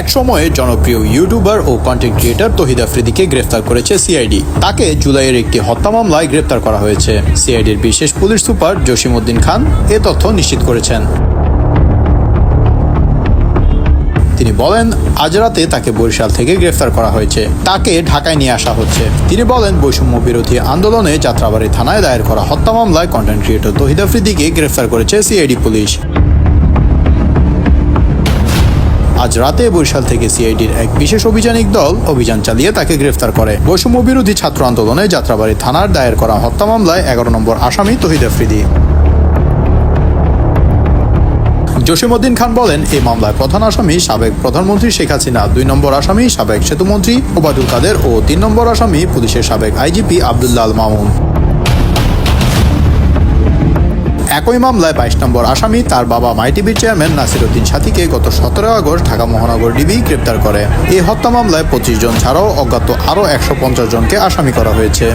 এক সময়ে জনপ্রিয় ইউটিউবার ও কন্টেন্ট ক্রিয়েটর তহিদ আফ্রিদিকে গ্রেফতার করেছে সিআইডি তাকে জুলাইয়ের একটি হত্যা মামলায় গ্রেফতার করা হয়েছে। সিআইডির বিশেষ পুলিশ সুপার জসিমউদ্দিন খান এ তথ্য নিশ্চিত করেছেন। তিনি বলেন, আজ রাতে তাকে বরিশাল থেকে গ্রেফতার করা হয়েছে। তাকে ঢাকায় নিয়ে আসা হচ্ছে। তিনি বলেন, বৈষম্য বিরোধী আন্দোলনে যাত্রাবাড়ি থানায় দায়ের করা হত্যা মামলায় কন্টেন্ট ক্রিয়েটর তহিদ আফ্রিদিকে গ্রেফতার করেছে সিআইডি পুলিশ। আজ রাতে বরিশাল থেকে সিআইডির এক বিশেষ অভিযানিক দল অভিযান চালিয়ে তাকে গ্রেফতার করে। বৈষম্য বিরোধী ছাত্র আন্দোলনে যাত্রাবাড়ি থানার দায়ের করা হত্যা মামলায় এগারো নম্বর আসামি তহিদ আফ্রিদি। জসিমউদ্দিন খান বলেন এই মামলায় প্রধান আসামি সাবেক প্রধানমন্ত্রী শেখ হাসিনা, দুই নম্বর আসামি সাবেক সেতুমন্ত্রী ওবায়দুল কাদের ও তিন নম্বর আসামি পুলিশের সাবেক আইজিপি আবদুল্লাহ আল মামুন। একই মামলায় বাইশ নম্বর আসামি, তার বাবা মাইটিভির চেয়ারম্যান নাসির উদ্দিন সাথীকে গত সতেরো আগস্ট ঢাকা মহানগর ডিবি গ্রেপ্তার করে। এই হত্যা মামলায় পঁচিশ জন ছাড়াও অজ্ঞাত আরও একশো পঞ্চাশ জনকে আসামি করা হয়েছে।